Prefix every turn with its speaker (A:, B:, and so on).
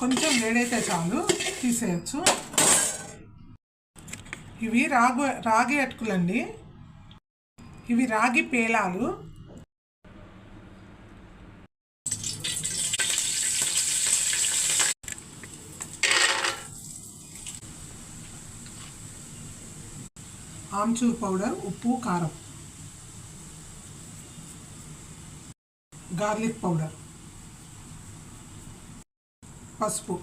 A: కొంచెం వేడైతే చాలు తీసేయచ్చు. ఇవి రాగు రాగి అటుకులండి. ఇవి రాగి పేలాలు. ఆమ్చూర్ పౌడర్ ఉప్పు కారం. Garlic powder. పసుపు